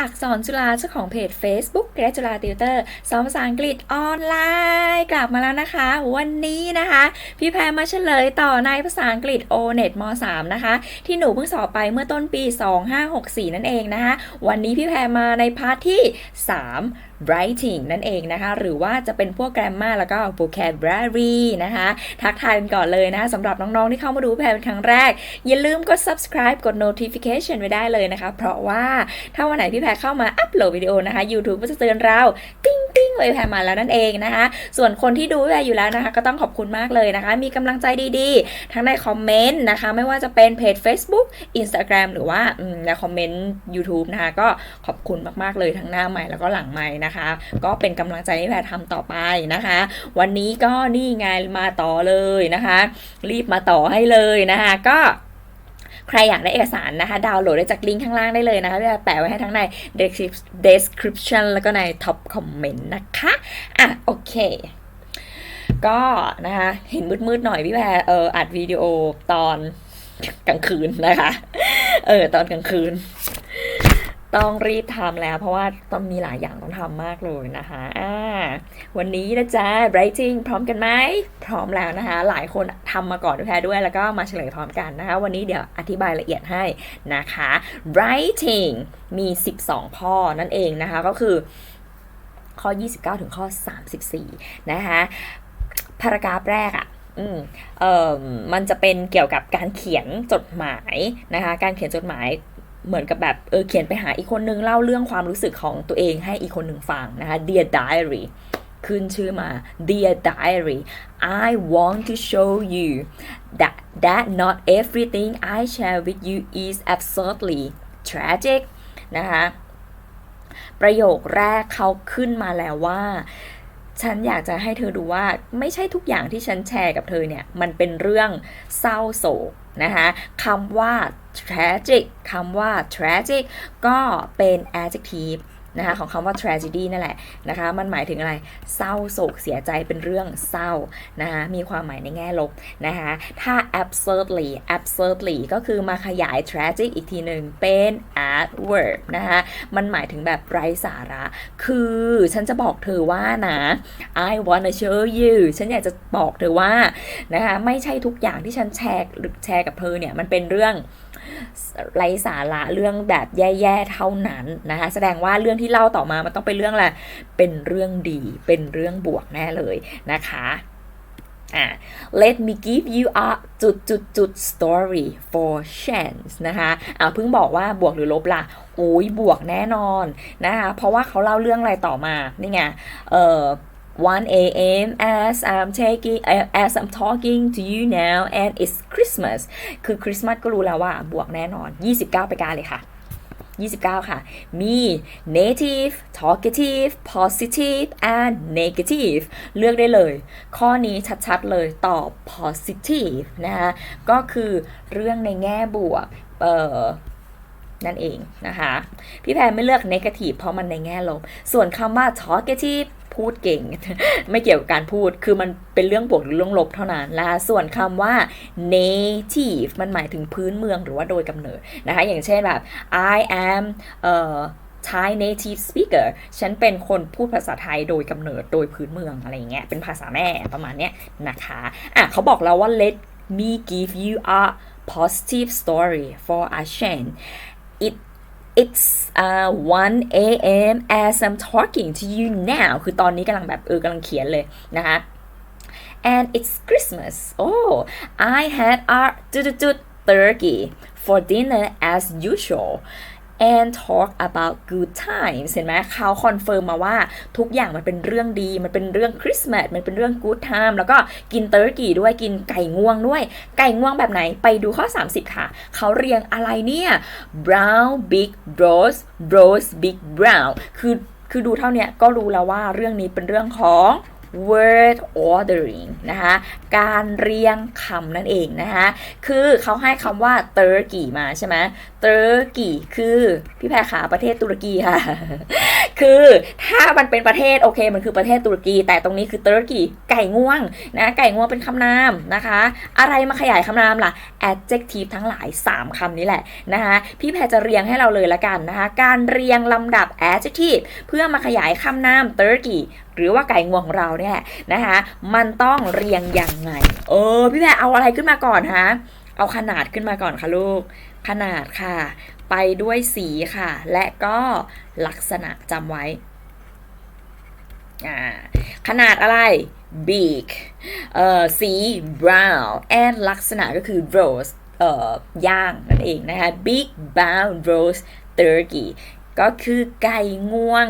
อักษรจุฬาเจ้าของเพจ Facebook เกรจุฬาติวเตอร์สอนภาษาอังกฤษออนไลน์กลับมาแล้วนะคะ วันนี้นะคะ พี่แพรมาเฉลยต่อในภาษาอังกฤษ O-NET ม .3 นะคะ ที่หนูเพิ่งสอบไปเมื่อต้นปี 2564 นั่นเองนะคะ วันนี้พี่แพรมาในพาร์ทที่ 3 writing นั่นเองนะคะ หรือว่าจะเป็นพวก grammar แล้วก็ vocabulary นะคะ ทักทายกันก่อนเลยนะสำหรับน้องๆ ที่เข้ามาดูแพรเป็นครั้งแรก อย่าลืมกด subscribe กด notification ไว้ได้เลยนะคะ เพราะว่าถ้าวันไหนพี่แพรเข้ามาอัปโหลดวิดีโอนะคะ YouTube ก็จะเตือนเราติ้งติ้งเลยแพรมาแล้วนั่นเองนะคะ ส่วนคนที่ดูแพรอยู่แล้วนะคะ ก็ต้องขอบคุณมากเลยนะคะ มีกำลังใจดีๆ ทั้งในคอมเมนต์นะคะ ไม่ว่าจะเป็นเพจ Facebook Instagram หรือว่าในคอมเมนต์ YouTube นะคะก็ขอบคุณมากๆเลยทั้งหน้าใหม่แล้วก็หลังใหม่นะคะก็เป็นกำลังใจให้แพรทำต่อไปนะคะ วันนี้ก็นี่ไงมาต่อเลยนะคะ รีบมาต่อให้เลยนะคะ ก็ใครอยากได้เอกสารนะคะ ดาวน์โหลดได้จากลิงก์ข้างล่างได้เลยนะคะพี่แพรแปะไว้ให้ทั้งใน description แล้วก็ใน top comment นะคะ อะ โอเค ก็นะคะ เห็นมืดๆหน่อยพี่แพรเอออัดวิดีโอตอนกลางคืนนะคะ เออ ตอนกลางคืน ต้องรีบทำแล้ว เพราะว่าต้องมีหลายอย่างต้องทำมากเลยนะคะอ่าวันนี้นะจ๊ะ writing พร้อมกันไหมพร้อมแล้วนะคะ หลายคนทำมาก่อนด้วยแพรด้วย แล้วก็มาเฉลยพร้อมกันนะคะ วันนี้เดี๋ยวอธิบายละเอียดให้นะคะ writing มี 12 ข้อนั่นเองนะคะ ก็คือข้อ 29 ถึงข้อ 34 นะคะพารากราฟแรกอะ่ะอืมเอ่อมันจะเป็นเกี่ยวกับการเขียนจดหมายนะคะ การเขียนจดหมาย เหมือนกับแบบเออเขียนไปหาอีกคนนึงเล่าเรื่องความรู้สึกของตัวเองให้อีกคนหนึ่งฟังนะคะ Dear Diary ขึ้นชื่อมา Dear Diary I want to show you that that not everything I share with you is absolutely tragic นะคะประโยคแรกเขาขึ้นมาแล้วว่า ฉันอยากจะให้เธอดูว่าไม่ใช่ทุกอย่างที่ฉันแชร์กับเธอเนี่ย มันเป็นเรื่องเศร้าโศกนะคะคำว่า tragic คำว่า tragic ก็เป็น adjective นะคะของคำว่า tragedy นั่นแหละนะคะ มันหมายถึงอะไร เศร้าโศกเสียใจเป็นเรื่องเศร้านะคะมีความหมายในแง่ลบนะคะ ถ้า absurdly absurdly ก็คือมาขยาย tragic อีกทีหนึ่งเป็น adverb นะคะมันหมายถึงแบบไร้สาระ คือฉันจะบอกเธอว่านะ I wanna show you ฉันอยากจะบอกเธอว่านะคะไม่ใช่ทุกอย่างที่ฉันแชร์หรือแชร์กับเธอเนี่ย มันเป็นเรื่อง ไร้สาระเรื่องแบบแย่ๆเท่านั้นนะคะ แสดงว่าเรื่องที่เล่าต่อมามันต้องเป็นเรื่องอะไรเป็นเรื่องดีเป็นเรื่องบวกแน่เลยนะคะอะ let me give you a จุดจุดจุด story for chance นะคะอะเพิ่งบอกว่าบวกหรือลบล่ะโอ้ยบวกแน่นอนนะคะเพราะว่าเขาเล่าเรื่องอะไรต่อมา นี่ไง เอ่อ 1 a.m. as I'm taking as I'm talking to you now and it's Christmas คือคริสต์มาสก็รู้แล้วว่าบวกแน่นอน 29ไปการเลยค่ะ 29 ค่ะ มี native talkative positive and negative เลือกได้เลย ข้อนี้ชัดๆเลยตอบ positive นะคะก็คือเรื่องในแง่บวก เอ่อ นั่นเองนะคะ พี่แพรไม่เลือก negative เพราะมันในแง่ลบ ส่วนคำว่า talkative พูดเก่ง ไม่เกี่ยวกับการพูดคือมันเป็นเรื่องบวกหรือเรื่องลบเท่านั้นนะคะส่วนคำว่า native มันหมายถึงพื้นเมืองหรือว่าโดยกำเนิดนะคะอย่างเช่นแบบ I am เอ่อ Thai native speaker ฉันเป็นคนพูดภาษาไทยโดยกำเนิดโดยพื้นเมืองอะไรเงี้ย เป็นภาษาแม่ประมาณเนี้ยนะคะ อะเขาบอกแล้วว่า let me give you a positive story for a change it it's uh 1 a.m. as I'm talking to you now คือตอนนี้กำลังแบบเออกำลังเขียนเลยนะคะ and it's Christmas oh I had a จุดๆ turkey for dinner as usual and talk about good times เห็นไหมเขาคอนเฟิร์มมาว่าทุกอย่างมันเป็นเรื่องดี มันเป็นเรื่องคริสต์มาสมันเป็นเรื่อง good time แล้วก็กินเตอร์กี้ด้วยกินไก่ง่วงด้วย ไก่ง่วงแบบไหนไปดูข้อ 30 ค่ะ เขาเรียงอะไรเนี่ย brown big roast roast big brown คือคือดูเท่าเนี้ยก็รู้แล้วว่าเรื่องนี้เป็นเรื่องของ word ordering นะคะการเรียงคำนั่นเองนะคะคือเขาให้คำว่า Turkey มาใช่ไหม Turkey คือพี่แพรขาประเทศตุรกีค่ะ คือถ้ามันเป็นประเทศโอเค มันคือประเทศตุรกี แต่ตรงนี้คือ Turkey ไก่ง่วงนะไก่ง่วงเป็นคำนามนะคะ อะไรมาขยายคำนามล่ะ adjective ทั้งหลาย 3 คำนี้แหละนะคะพี่แพรจะเรียงให้เราเลยละกันนะคะการเรียงลำดับ adjective เพื่อมาขยายคำนาม Turkey หรือว่าไก่งวงของเราเนี่ยนะคะมันต้องเรียงยังไงเออพี่แพรเอาอะไรขึ้นมาก่อนฮะเอาขนาดขึ้นมาก่อนค่ะลูก ขนาดค่ะ ไปด้วยสีค่ะ และก็ลักษณะจำไว้ขนาดอะไร big เอ่อสี brown and ลักษณะก็คือ roast เอ่อย่างนั่นเองนะคะ big brown roast turkey ก็คือไก่ง่วง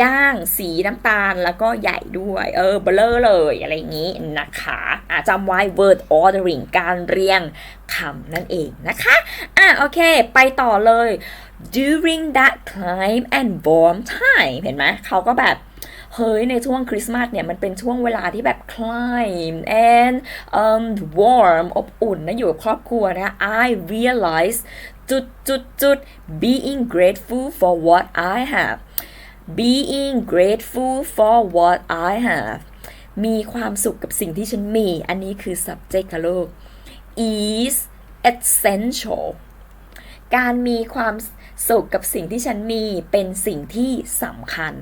ย่างสีน้ำตาลแล้วก็ใหญ่ด้วย เออเบลอเลยอะไรอย่างนี้นะคะอะจำไว้ word ordering การเรียงคำนั่นเองนะคะอะโอเค ไปต่อเลย during that climb and warm time เห็นไหมเขาก็แบบเฮ้ยในช่วงคริสต์มาสเนี่ยมันเป็นช่วงเวลาที่แบบ climb and um, warm อบอุ่นนะอยู่กับครอบครัวนะ I realize จุดจุดจุด being grateful for what I have being grateful for what I have มีความสุขกับสิ่งที่ฉันมี อันนี้คือ subject ค่ะลูก is essential การมีความสุขกับสิ่งที่ฉันมีเป็นสิ่งที่สำคัญ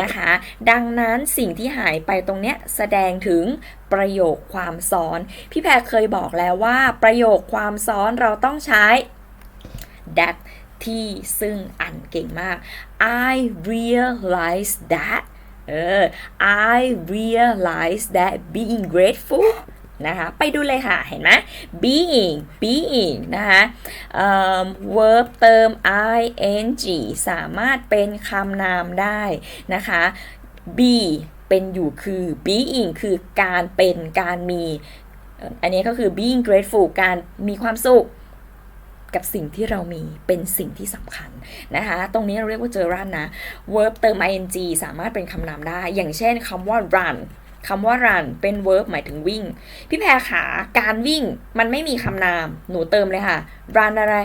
นะคะ ดังนั้นสิ่งที่หายไปตรงเนี้ยแสดงถึงประโยคความซ้อน พี่แพรเคยบอกแล้วว่า ประโยคความซ้อนเราต้องใช้ that ที่ซึ่งอันเก่งมาก I realize that เออ I realize that being grateful นะคะไปดูเลยค่ะ เห็นไหม being being นะคะเอ่อ verb เติม ing สามารถเป็นคำนามได้นะคะ be เป็นอยู่คือ being คือการเป็นการมี อันนี้ก็คือ being grateful การมีความสุข กับสิ่งที่เรามีเป็นสิ่งที่สำคัญนะคะ ตรงนี้เราเรียกว่าเจอรันนะ verb เติม ing สามารถเป็นคำนามได้ อย่างเช่นคำว่า run คำว่า run เป็น verb หมายถึงวิ่ง พี่แพรขาการวิ่งมันไม่มีคำนาม หนูเติมเลยค่ะ run อะไร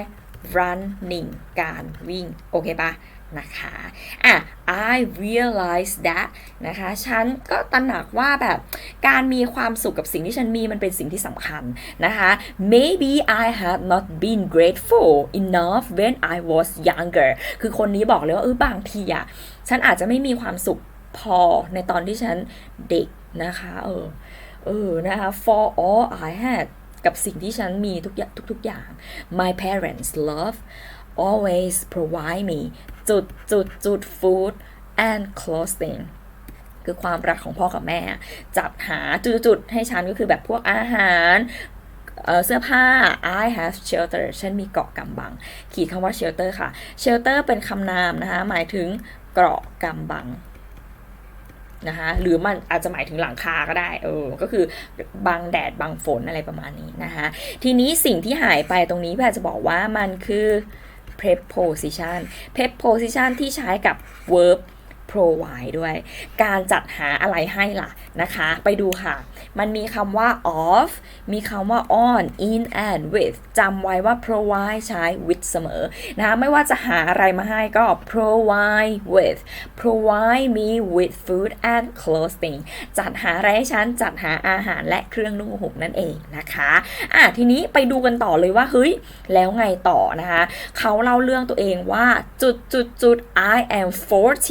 running การวิ่ง โอเคปะ นะคะอะ I realize that นะคะ ฉันก็ตระหนักว่าแบบการมีความสุขกับสิ่งที่ฉันมีมันเป็นสิ่งที่สำคัญนะคะ maybe I have not been grateful enough when I was younger คือคนนี้บอกเลยว่าเออบางทีอะฉันอาจจะไม่มีความสุขพอในตอนที่ฉันเด็กนะคะ เออ เออ นะคะ for all I had กับสิ่งที่ฉันมีทุกอย่างทุกๆอย่าง my parents love always provide me จุดจุดจุด food and clothing คือความรักของพ่อกับแม่ จัดหาจุดๆให้ฉันก็คือแบบพวกอาหารเสื้อผ้า I have shelter ฉันมีเกาะกำบัง ขีดคำว่า shelter ค่ะ shelter เป็นคำนามนะคะ หมายถึงเกราะกำบังนะคะหรือมันอาจจะหมายถึงหลังคาก็ได้เออก็คือบังแดดบังฝนอะไรประมาณนี้นะคะทีนี้สิ่งที่หายไปตรงนี้พี่อาจจะบอกว่ามันคือ preposition preposition ที่ใช้กับ verb provide ด้วย การจัดหาอะไรให้ล่ะนะคะ ไปดูค่ะ มันมีคำว่า of มีคำว่า on in and with จำไว้ว่า provide ใช้ with เสมอนะคะไม่ว่าจะหาอะไรมาให้ก็ provide with provide me with food and clothing จัดหาอะไรให้ฉัน จัดหาอาหารและเครื่องนุ่งห่มนั่นเองนะคะอะทีนี้ไปดูกันต่อเลยว่า เฮ้ย แล้วไงต่อนะคะ เขาเล่าเรื่องตัวเองว่าจุดจุดจุด I am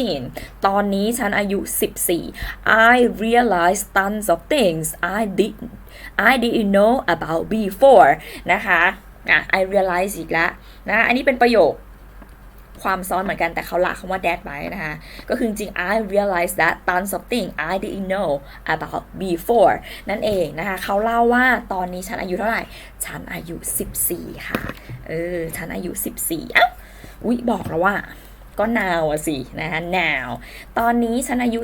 14 ตอนนี้ฉันอายุ 14 I realize tons of things I did I didn't know about before นะคะอะ I realize อีกแล้วนะ อันนี้เป็นประโยคความซ้อนเหมือนกันแต่เขาละคำว่า that ไว้นะคะ ก็คือจริง I realized that tons of things I didn't know about before นั่นเองนะคะ เขาเล่าว่าตอนนี้ฉันอายุเท่าไหร่ ฉันอายุ 14 ค่ะ เออ ฉันอายุ 14อ้าวอุ๊ยบอกแล้วว่า ก็ now สินะคะ now ตอนนี้ฉันอายุ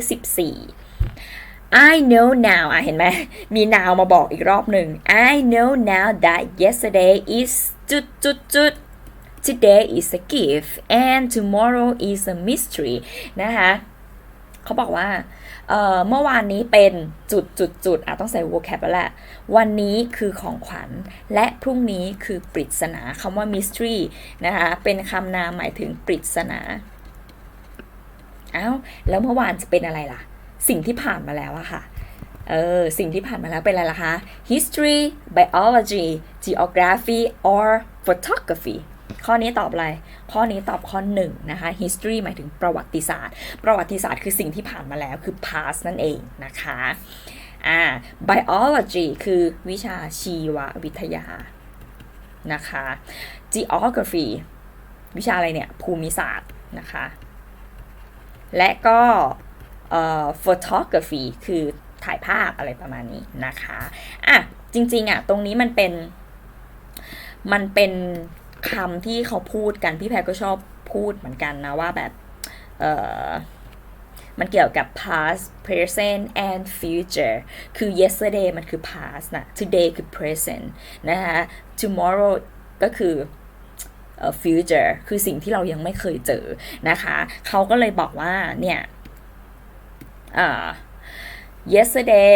14 I know now อะเห็นไหมมี now มาบอกอีกรอบหนึ่ง I know now that yesterday is จุดจุดจุด today is a gift and tomorrow is a mystery นะคะเขาบอกว่าเมื่อวานนี้เป็นจุดจุดจุดอะต้องใส่ vocab แล้วแหละวันนี้คือของขวัญ และพรุ่งนี้คือปริศนาคำว่า mystery นะคะ เป็นคำนามหมายถึงปริศนาอ้าวแล้วเมื่อวานจะเป็นอะไรล่ะ สิ่งที่ผ่านมาแล้วอะค่ะเออสิ่งที่ผ่านมาแล้วเป็นอะไรล่ะคะ history biology geography or photography ข้อนี้ตอบอะไร ข้อนี้ตอบข้อหนึ่งนะคะ history หมายถึงประวัติศาสตร์ ประวัติศาสตร์คือสิ่งที่ผ่านมาแล้วคือ past นั่นเองนะคะอ่า biology คือวิชาชีววิทยานะคะ geography วิชาอะไรเนี่ย ภูมิศาสตร์นะคะ และก็ photography คือถ่ายภาพอะไรประมาณนี้นะคะอะจริงๆอะตรงนี้มันเป็น มันเป็นคำที่เขาพูดกัน พี่แพรก็ชอบพูดเหมือนกันนะว่าแบบเอ่อมันเกี่ยวกับ past present and future คือ yesterday มันคือ past นะ today คือ present นะคะ tomorrow ก็คือเอ่อ future คือสิ่งที่เรายังไม่เคยเจอนะคะ เขาก็เลยบอกว่าเนี่ย อ่า yesterday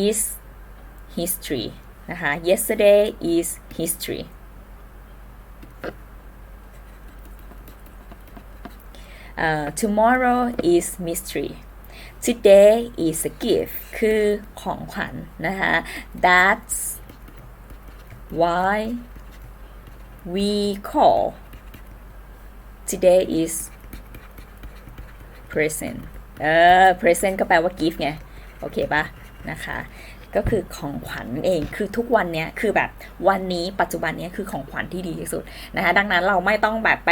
is history นะคะ yesterday is history uh, tomorrow is mystery today is a gift คือของขวัญนะคะ that's why we call today is present เออ present ก็แปลว่า gift ไง โอเคปะนะคะ ก็คือของขวัญเอง คือทุกวันเนี้ยคือแบบวันนี้ปัจจุบันเนี้ยคือของขวัญที่ดีที่สุดนะคะดังนั้นเราไม่ต้องแบบไป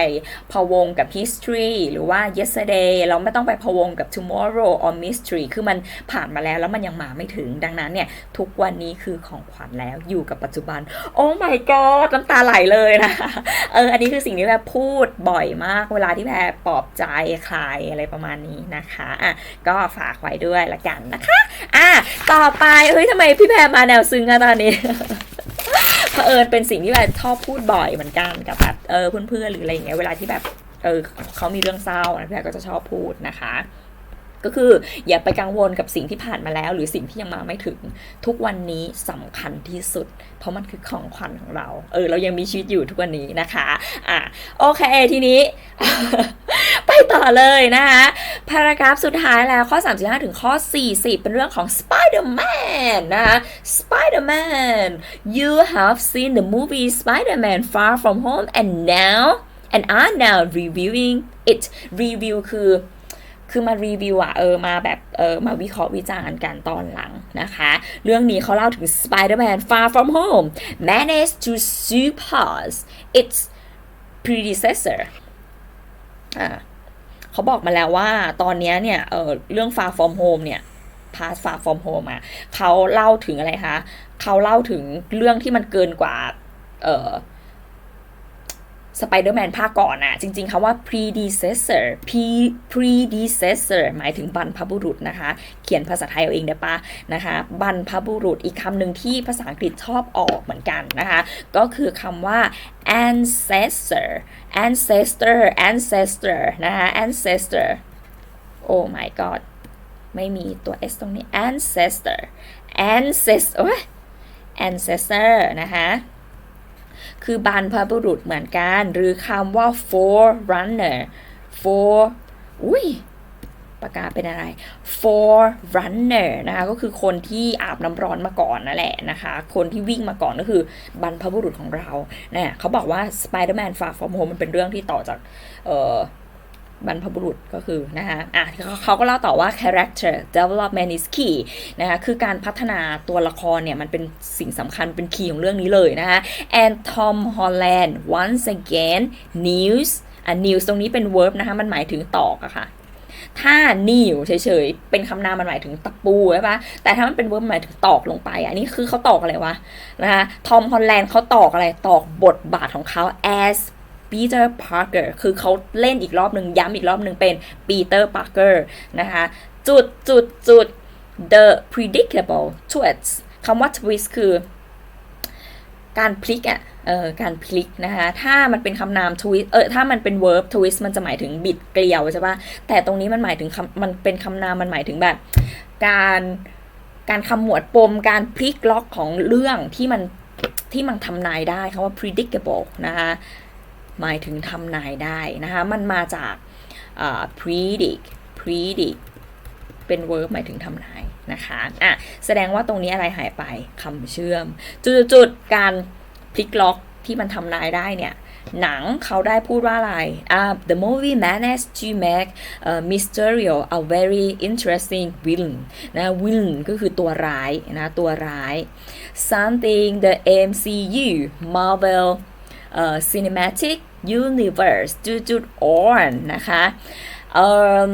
พะวงกับ history หรือว่า yesterday เราไม่ต้องไปพะวงกับ tomorrow or mystery คือมันผ่านมาแล้วแล้วมันยังมาไม่ถึง ดังนั้นเนี่ยทุกวันนี้คือของขวัญแล้วอยู่กับปัจจุบัน โอ้ my god น้ำตาไหลเลยนะเอออันนี้คือสิ่งที่แพรพูดบ่อยมากเวลาที่แพรปลอบใจใครอะไรประมาณนี้นะคะอะก็ฝากไว้ด้วยละกันนะคะอะต่อไปเฮ้ยทำไมพี่แพรมาแนวซึ้งอะตอนนี้เผอิญเป็นสิ่งที่แบบชอบพูดบ่อยเหมือนกันกับแบบเออเพื่อนๆหรืออะไรอย่างเงี้ยเวลาที่แบบเออเขามีเรื่องเศร้านะพี่แพรก็จะชอบพูดนะคะก็คืออย่าไปกังวลกับสิ่งที่ผ่านมาแล้ว หรือสิ่งที่ยังมาไม่ถึงทุกวันนี้สำคัญที่สุด เพราะมันคือของขวัญของเรา เออ เรายังมีชีวิตอยู่ทุกวันนี้นะคะ อะโอเค ทีนี้ ต่อเลยนะคะพารากราฟสุดท้ายแล้วข้อ 35 ถึงข้อ 40 เป็นเรื่องของ Spider-Man นะคะ Spider-Man you have seen the movie Spider-Man Far From Home and now and are now reviewing it review คือคือมารีวิวอะเออมาแบบเออมาวิเคราะห์วิจารณ์กันตอนหลังนะคะ เรื่องนี้เขาเล่าถึง Spider-Man Far From Home managed to surpass its predecessor อ่า เขาบอกมาแล้วว่าตอนนี้เนี่ยเออเรื่อง Far From Home เนี่ย Past Far From Home อะเขาเล่าถึงอะไรคะเขาเล่าถึงเรื่องที่มันเกินกว่าเออ สไปเดอร์แมนภาคก่อนอะจริงๆคำว่า predecessor pre predecessor หมายถึงบรรพบุรุษนะคะ เขียนภาษาไทยเอาเองได้ปะนะคะ บรรพบุรุษอีกคำหนึ่งที่ภาษาอังกฤษชอบออกเหมือนกันนะคะ ก็คือคำว่า ancestor ancestor ancestor นะคะ ancestor oh my god ไม่มีตัว s ตรงนี้ ancestor ancestor ancestor นะคะ คือบรรพบุรุษเหมือนกัน หรือคำว่า forerunner for อุ้ยปากกาเป็นอะไร forerunner นะคะก็คือคนที่อาบน้ำร้อนมาก่อนนั่นแหละนะคะ คนที่วิ่งมาก่อนก็คือบรรพบุรุษของเราเนี่ยเขาบอกว่า Spider-Man Far From Home มันเป็นเรื่องที่ต่อจากเอ่อ บรรพบุรุษก็คือนะคะอะเขาก็เล่าต่อว่า character development is key นะคะคือการพัฒนาตัวละครเนี่ย มันเป็นสิ่งสำคัญเป็นคีย์ของเรื่องนี้เลยนะคะ and Tom Holland once again news อะ news ตรงนี้เป็น verb นะคะ มันหมายถึงตอกอะค่ะถ้านิ่วเฉยๆ เป็นคำนามมันหมายถึงตะปูใช่ปะแต่ถ้ามันเป็น verb หมายถึงตอกลงไป อันนี้คือเขาตอกอะไรวะนะคะ ทอมฮอลแลนด์เขาตอกอะไร ตอกบทบาทของเขา as Peter Parker คือเขาเล่นอีกรอบหนึ่งย้ำอีกรอบหนึ่งเป็น Peter Parker นะคะจุดจุดจุด the predictable twist คำว่า twist คือการพลิกอะ เออ การพลิกนะคะ ถ้ามันเป็นคำนาม twist เออ ถ้ามันเป็น verb twist มันจะหมายถึงบิดเกลียวใช่ปะแต่ตรงนี้มันหมายถึงคำมันเป็นคำนาม มันหมายถึงแบบ การการขมวดปม การพลิกล็อกของเรื่องที่มันที่มันทำนายได้คำว่า predictable นะคะ หมายถึงทำนายได้นะคะ มันมาจาก predict predict เป็น verb หมายถึงทำนายนะคะอะแสดงว่าตรงนี้อะไรหายไปคำเชื่อม จุดๆการพลิกล็อกที่มันทำนายได้เนี่ยหนังเขาได้พูดว่าอะไรอ่า the movie managed to make uh, Mysterio a very interesting villain นะ villain ก็คือตัวร้ายนะ ตัวร้าย something the MCU Marvel Cinematic Universe จุดจุด on นะคะเอ่อ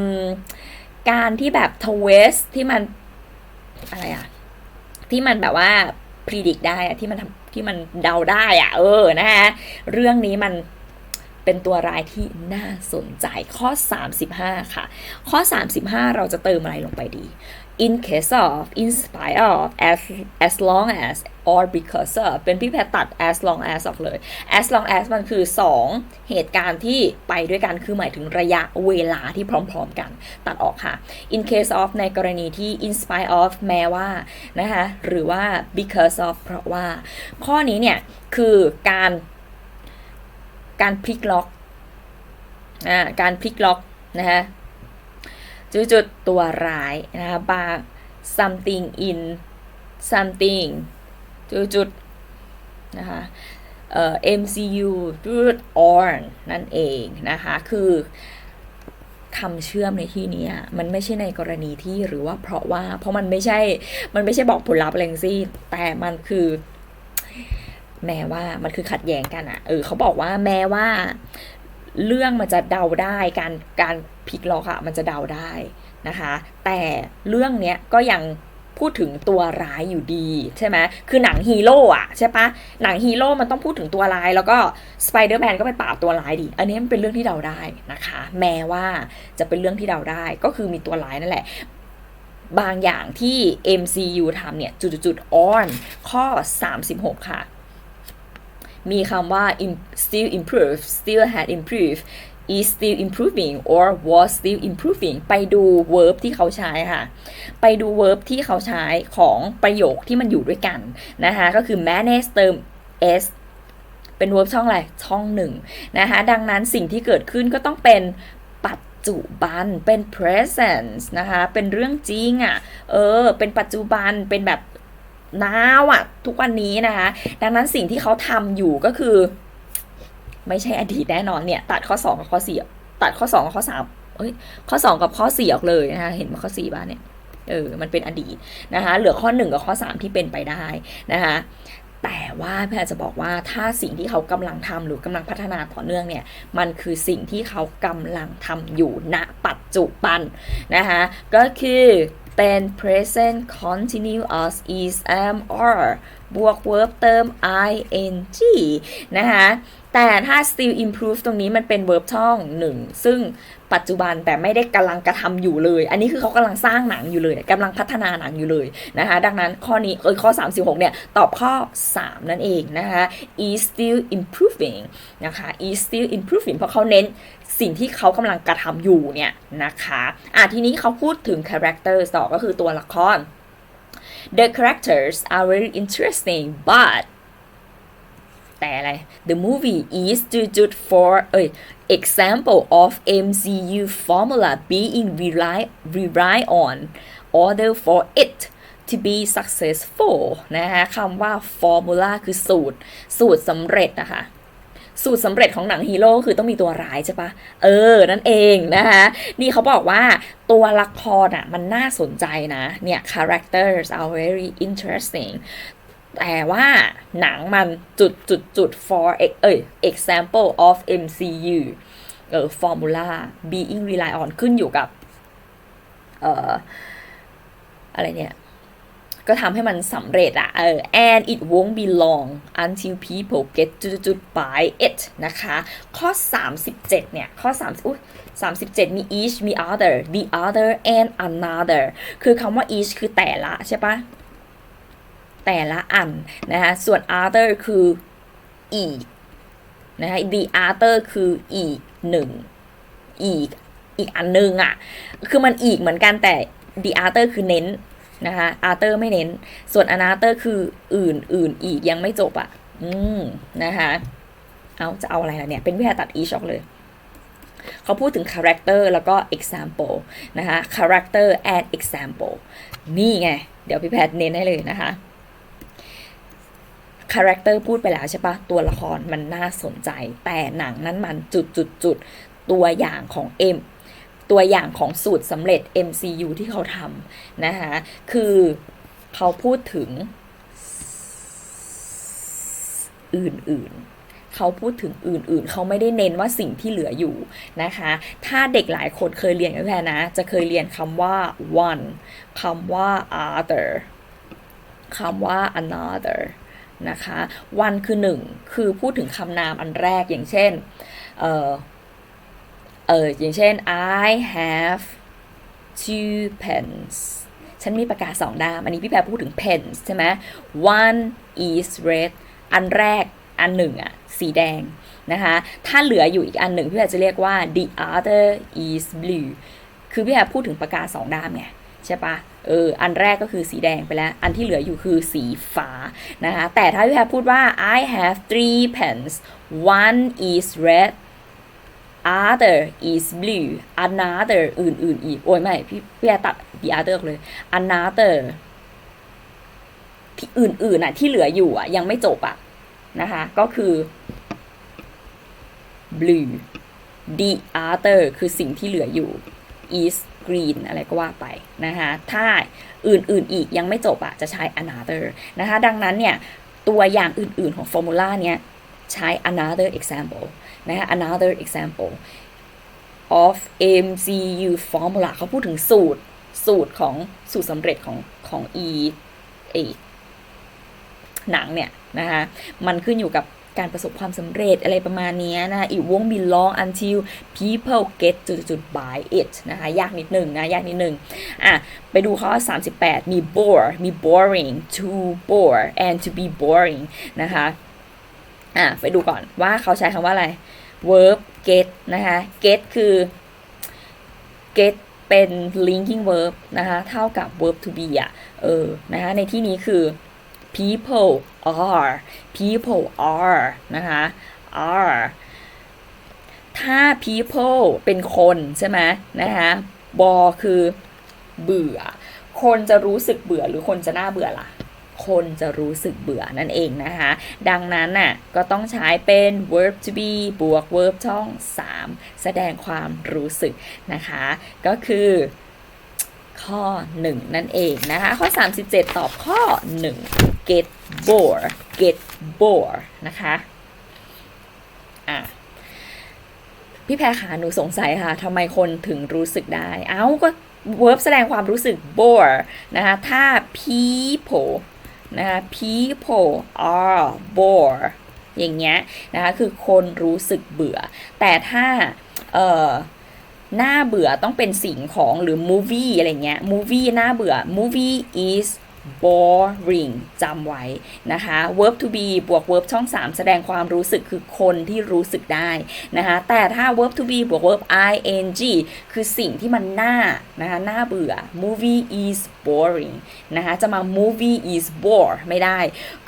การที่แบบทเวสที่มันอะไรอะที่มันแบบว่าพ e ดิกได้อะที่มันทำที่มันเดาได้อะเออนะคะเรื่องนี้มัน เป็นตัวรายที่น่าสนใจข้อ 35 ค่ะ ข้อ 35 เราจะเติมอะไรลงไปดี in case of in spite of as as long as or because of เป็นพี่แพรตัด as long as ออกเลย as long as มันคือ 2 เหตุการณ์ที่ไปด้วยกันคือหมายถึงระยะเวลาที่พร้อมๆกัน ตัดออกค่ะ in case of ในกรณีที่ in spite of แม้ว่านะคะหรือว่า because of เพราะว่า ข้อนี้เนี่ย คือการ การพลิกล็อกอ่าการพลิกล็อกนะคะจุดจุดตัวร้ายนะคะบา something in something จุดจุดนะคะเอ่อ MCU จุด on นั่นเองนะคะคือคำเชื่อมในที่นี้มันไม่ใช่ในกรณีที่หรือว่าเพราะว่าเพราะมันไม่ใช่ มันไม่ใช่บอกผลลัพธ์อะไรงสิ้นแต่มันคือ แม้ว่ามันคือขัดแย้งกันอะเออเขาบอกว่าแม้ว่า เรื่องมันจะเดาได้การการพลิกล็อกอะมันจะเดาได้นะคะ แต่เรื่องเนี้ยก็ยังพูดถึงตัวร้ายอยู่ดีใช่ไหมคือหนังฮีโร่อะใช่ปะหนังฮีโร่มันต้องพูดถึงตัวร้าย แล้วก็สไปเดอร์แมนก็ไปปราบตัวร้ายดีอันนี้มันเป็นเรื่องที่เดาได้นะคะ แม้ว่าจะเป็นเรื่องที่เดาได้ ก็คือมีตัวร้ายนั่นแหละ บางอย่างที่ MCU ทำเนี่ย จุดๆ on ข้อ 36 ค่ะ มีคำว่า still improve still had improved is still improving or was still improving ไปดู verb ที่เขาใช้ค่ะ ไปดู verb ที่เขาใช้ของประโยคที่มันอยู่ด้วยกันนะคะ ก็คือ manage เติม s เป็น verb ช่องอะไร ช่องหนึ่งนะคะ ดังนั้นสิ่งที่เกิดขึ้นก็ต้องเป็นปัจจุบัน เป็น present นะคะ เป็นเรื่องจริงอะ่ะ เออ เป็นปัจจุบัน เป็นแบบ now อะทุกวันนี้นะคะ ดังนั้นสิ่งที่เขาทำอยู่ก็คือ ไม่ใช่อดีตแน่นอนเนี่ย ตัดข้อ2กับข้อ4ตัดข้อ2กับข้อ3เอ้ยข้อ 2 กับข้อ4ออกเลยนะคะเห็นมาข้อ4บ้านเนี่ยเออมันเป็นอดีตนะคะเหลือข้อ 1 กับข้อ 3 ที่เป็นไปได้นะคะแต่ว่าแพทย์จะบอกว่าถ้าสิ่งที่เขากำลังทำหรือกำลังพัฒนาต่อเนื่องเนี่ย มันคือสิ่งที่เขากำลังทำอยู่ณปัจจุบันนะคะก็คือ เป็น present continuous is am are บวก verb เติม ing นะคะ แต่ถ้า still improve ตรงนี้มันเป็น verb ช่องหนึ่งซึ่งปัจจุบันแต่ไม่ได้กำลังกระทำอยู่เลย อันนี้คือเขากำลังสร้างหนังอยู่เลยกำลังพัฒนาหนังอยู่เลยนะคะ ดังนั้นข้อนี้เออข้อ 36 เนี่ย ตอบข้อ 3 นั่นเองนะคะ is still improving นะคะ is still improving เพราะเขาเน้นสิ่งที่เขากำลังกระทำอยู่เนี่ยนะคะอะทีนี้เขาพูดถึง character ต่อก็คือตัวละคร the characters are very interesting but แต่อะไร the movie is jude for เอ้ย example of MCU formula being rely rely on order for it to be successful นะคะคำว่า formula คือสูตร สูตรสำเร็จนะคะสูตรสำเร็จของหนังฮีโร่คือต้องมีตัวร้ายใช่ปะเออ นั่นเองนะคะ นี่เขาบอกว่าตัวละครอะมันน่าสนใจนะ เนี่ย characters are very interesting แต่ว่าหนังมันจุดจุดจุด for เอ้ย example of MCU เออ formula being rely on ขึ้นอยู่กับ เอ่อ อะไรเนี่ย ก็ทำให้มันสำเร็จอะเออ and it won't be long until people get จุดจุด by it นะคะ ข้อ 37 เนี่ย ข้อ3อุ้ย37 มี each มี other the other and another คือคำว่า each คือแต่ละใช่ปะ แต่ละอันนะคะส่วน other คืออีกนะคะ the other คืออีกหนึ่งอีกอีกอันหนึงอะ่ะ คือมันอีกเหมือนกันแต่ the other คือเน้นนะคะ other ไม่เน้น ส่วน another คืออื่นอื่นอีกยังไม่จบอะ่ะ อืมนะคะเอาจะเอาอะไรล่ะเนี่ย เป็นวิธีตัด each ออกเลยเขาพูดถึง character แล้วก็ example นะคะ character and example นี่ไง เดี๋ยวพี่แพทย์เน้นให้เลยนะคะ คาแรคเตอร์พูดไปแล้วใช่ปะตัวละครมันน่าสนใจ แต่หนังนั้นมันจุดจุดจุดตัวอย่างของ M ตัวอย่างของสูตรสำเร็จ MCU ที่เขาทำนะคะคือเขาพูดถึงอื่นๆเขาพูดถึงอื่นๆ เขาไม่ได้เน้นว่าสิ่งที่เหลืออยู่นะคะ ถ้าเด็กหลายคนเคยเรียนกันแพนะ จะเคยเรียนคำว่า one คำว่า other คำว่า another นะคะ one คือหนึ่งคือพูดถึงคำนามอันแรกอย่างเช่น เออเอออย่างเช่น I have two pens ฉันมีปากกาสองด้าม อันนี้พี่แพรพูดถึง pens ใช่ไหม one is red อันแรกอันหนึ่งอะสีแดงนะคะ ถ้าเหลืออยู่อีกอันหนึ่งพี่แพรจะเรียกว่า the other is blue คือพี่แพรพูดถึงปากกาสองด้ามไงใช่ปะ เอออันแรกก็คือสีแดงไปแล้ว อันที่เหลืออยู่คือสีฟ้านะคะ แต่ถ้าพี่แพรพูดว่า I have three pens one is red other is blue another อื่นๆอีก โอ้ยไม่ พี่พี่แพรตัด the other เลย another ที่อื่นๆอะที่เหลืออยู่อะ ยังไม่จบอะนะคะ ก็คือ blue the other คือสิ่งที่เหลืออยู่ is green อะไรก็ว่าไปนะคะถ้าอื่นๆอีกยังไม่จบอะจะใช้ another นะคะดังนั้นเนี่ยตัวอย่างอื่นๆของ formula เนี้ยใช้ another example นะคะ another example of MCU formula เขาพูดถึงสูตรสูตรของสูตรสำเร็จของของ E เอหนังเนี่ยนะคะมันขึ้นอยู่กับ การประสบความสำเร็จอะไรประมาณนี้นะ it won't be long until people get จุดจุด by it นะคะ ยากนิดหนึ่งนะ ยากนิดหนึ่งอะ ไปดูข้อ 38 มี bore มี boring to bore and to be boring นะคะ อะ ไปดูก่อนว่าเขาใช้คำว่าอะไร verb get นะคะ get คือ get เป็น linking verb นะคะ เท่ากับ verb to be อะ เออ นะคะ ในที่นี้คือ people are people are นะคะ are ถ้า people เป็นคนใช่ไหมนะคะบอคือเบื่อ คนจะรู้สึกเบื่อหรือคนจะน่าเบื่อล่ะ คนจะรู้สึกเบื่อนั่นเองนะคะ ดังนั้นน่ะก็ต้องใช้เป็น verb to be บวก verb ช่อง 3 แสดงความรู้สึกนะคะ ก็คือ ข้อ 1 นั่นเองนะคะ ข้อ 37 ตอบข้อ 1 get bored get bored นะคะอะพี่แพรขาหนูสงสัยค่ะทำไมคนถึงรู้สึกได้ เอ้าก็ verb แสดงความรู้สึก bore นะคะ ถ้า people นะคะ people are bore อย่างเงี้ยนะคะ คือคนรู้สึกเบื่อ แต่ถ้า เอ่อ น้าเบื่อต้องเป็นสิ่งของหรือ movie อะไรเงี้ย movie หน้าเบื่อ movie is boring จำไว้นะคะ verb to be บวก verb ช่อง 3 แสดงความรู้สึกคือคนที่รู้สึกได้นะคะ แต่ถ้า verb to be บวก verb ing คือสิ่งที่มันน่านะคะน่าเบื่อ movie is boring นะคะ จะมา movie is bore ไม่ได้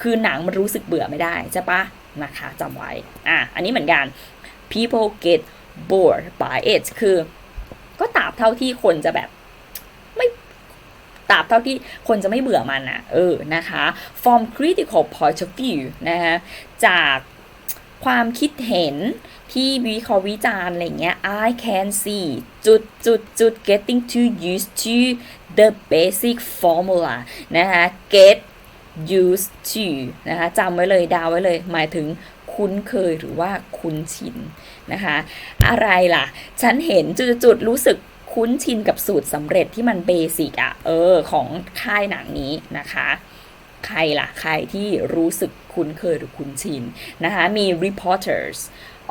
คือหนังมันรู้สึกเบื่อไม่ได้ ใช่ปะนะคะจำไว้ อะ อันนี้เหมือนกัน people get bored by it คือ ก็ตราบเท่าที่คนจะแบบไม่ตราบเท่าที่คนจะไม่เบื่อมันอะเออนะคะ from critical point of view นะคะจากความคิดเห็นที่วิเคราะห์วิจารณ์อะไรเงี้ย I can see จุดจุดจุด getting too used to the basic formula นะคะ get used to นะคะจำไว้เลยดาวไว้เลย หมายถึงคุ้นเคยหรือว่าคุ้นชิน นะคะ อะไรล่ะ ฉันเห็นจุดๆรู้สึกคุ้นชินกับสูตรสำเร็จที่มันเบสิกอะเออ ของค่ายหนังนี้นะคะ ใครล่ะ ใครที่รู้สึกคุ้นเคยหรือคุ้นชินนะคะ มี reporters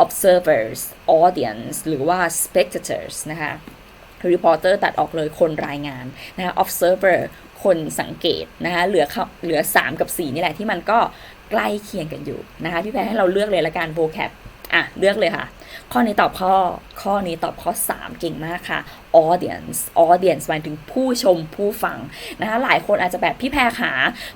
observers audience หรือว่า spectators นะคะ reporter ตัดออกเลยคนรายงานนะคะ observer คนสังเกตนะคะเหลือเขาเหลือ 3 กับ 4 นี่แหละที่มันก็ใกล้เคียงกันอยู่นะคะพี่แพรให้เราเลือกเลยละกัน vocab อะ เลือกเลยค่ะ ข้อนี้ตอบข้อ ข้อนี้ตอบข้อ 3 เก่งมากค่ะ audience audience หมายถึงผู้ชมผู้ฟังนะคะหลายคนอาจจะแบบพี่แพรขา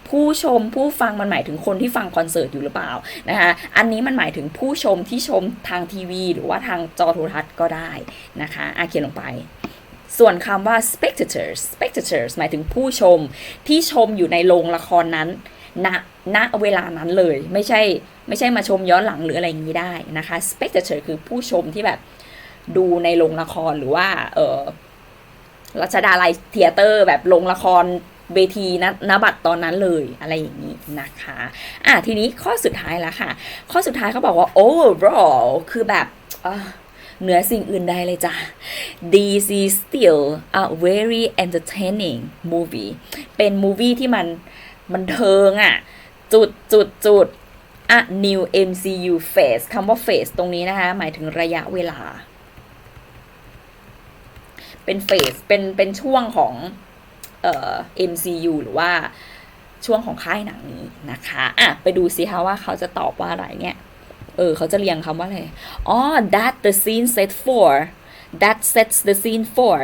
ผู้ชมผู้ฟังมันหมายถึงคนที่ฟังคอนเสิร์ตอยู่หรือเปล่านะคะอันนี้มันหมายถึงผู้ชมที่ชมทางทีวี หรือว่าทางจอโทรทัศน์ก็ได้นะคะอะเขียนลงไปส่วนคำว่า spectators spectators หมายถึงผู้ชมที่ชมอยู่ในโรงละครนั้น ณณเวลานั้นเลย ไม่ใช่ไม่ใช่มาชมย้อนหลังหรืออะไรอย่างนี้ได้นะคะ spectator คือผู้ชมที่แบบดูในโรงละครหรือว่า เออรัชดาลัยเทียเตอร์ แบบโรงละครเวทีนนบัตรตอนนั้นเลยอะไรอย่างนี้นะคะ อะทีนี้ข้อสุดท้ายแล้วค่ะ ข้อสุดท้ายเขาบอกว่า overall คือแบบเหนือสิ่งอื่นใดเลยจ้ะ This is still a very entertaining movie เป็นมูวี่ที่มัน มันเทิงอะ จุดจุดจุดอะ new MCU phase คำว่า phase ตรงนี้นะคะ หมายถึงระยะเวลา เป็น phase เป็นเป็นช่วงของเอ่อ MCU หรือว่าช่วงของค่ายหนังนี้นะคะอะไปดูสิคะว่าเขาจะตอบว่าอะไรเนี่ย เออ เขาจะเรียงคำว่าอะไร อ๋อ that the scene set for that sets the scene for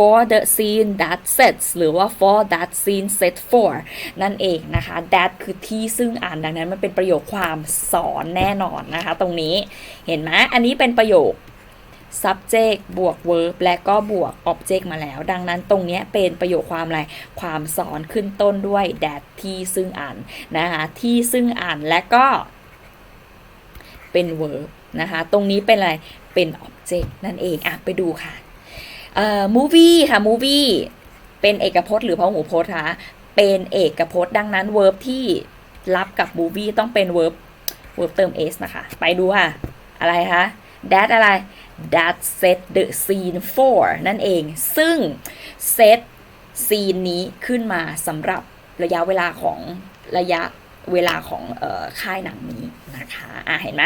for the scene that sets หรือว่า for that scene set for นั่นเองนะคะ that คือที่ซึ่งอ่านดังนั้นมันเป็นประโยคความสอนแน่นอนนะคะ ตรงนี้เห็นไหมอันนี้เป็นประโยค subject บวก verb และก็บวก object มาแล้ว ดังนั้นตรงนี้เป็นประโยคความอะไร ความสอนขึ้นต้นด้วย that ที่ซึ่งอ่านนะคะที่ซึ่งอ่านและก็เป็น verb นะคะ ตรงนี้เป็นอะไร เป็น object นั่นเอง อะ ไปดูค่ะ เอ่อ movie ค่ะ movie เป็นเอกพจน์หรือพหูพจน์คะเป็นเอกพจน์ดังนั้น verb ที่รับกับ movie ต้องเป็น verb verb เติม s นะคะ ไปดูค่ะ อะไรคะ that อะไร that set the scene for นั่นเอง ซึ่ง set scene นี้ขึ้นมาสำหรับระยะเวลาของระยะเวลาของออค่ายหนังนี้นะคะอะเห็นไหม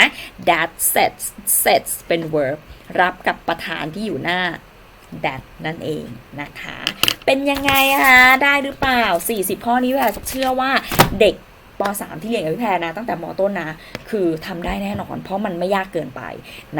that sets sets เป็น verb รับกับประธานที่อยู่หน้า that นั่นเองนะคะ เป็นยังไงคะ ได้หรือเปล่า 40 ข้อนี้แบบเชื่อว่าเด็ก ป .3 ที่เรียนกับพี่แพรนะ ตั้งแต่มต้นนะ คือทำได้แน่นอน เพราะมันไม่ยากเกินไป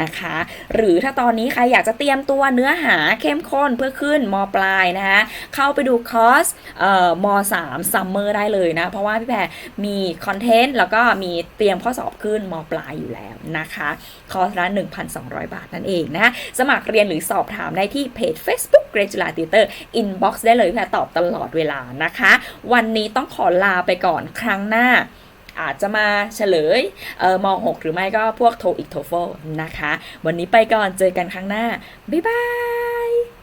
นะคะ หรือถ้าตอนนี้ใครอยากจะเตรียมตัวเนื้อหาเข้มข้นเพื่อขึ้นมปลายนะคะเข้าไปดูคอร์สเอ่อม3ซัมเมอร์ได้เลยนะ เพราะว่าพี่แพรมีคอนเทนต์แล้วก็มีเตรียมข้อสอบขึ้นมปลายอยู่แล้วนะคะคอร์สละ1,200 บาทนั่นเองนะคะสมัครเรียนหรือสอบถามได้ที่เพจ Facebook g r a d u l a Tutor Inbox ได้เลยพี่แพรตอบตลอดเวลานะคะ วันนี้ต้องขอลาไปก่อนครั้งหน้าอาจจะมาเฉลยเออม .6 หรือไม่ก็พวกโทอีกโทโฟนะคะ วันนี้ไปก่อนเจอกันครั้งหน้า บ๊ายบาย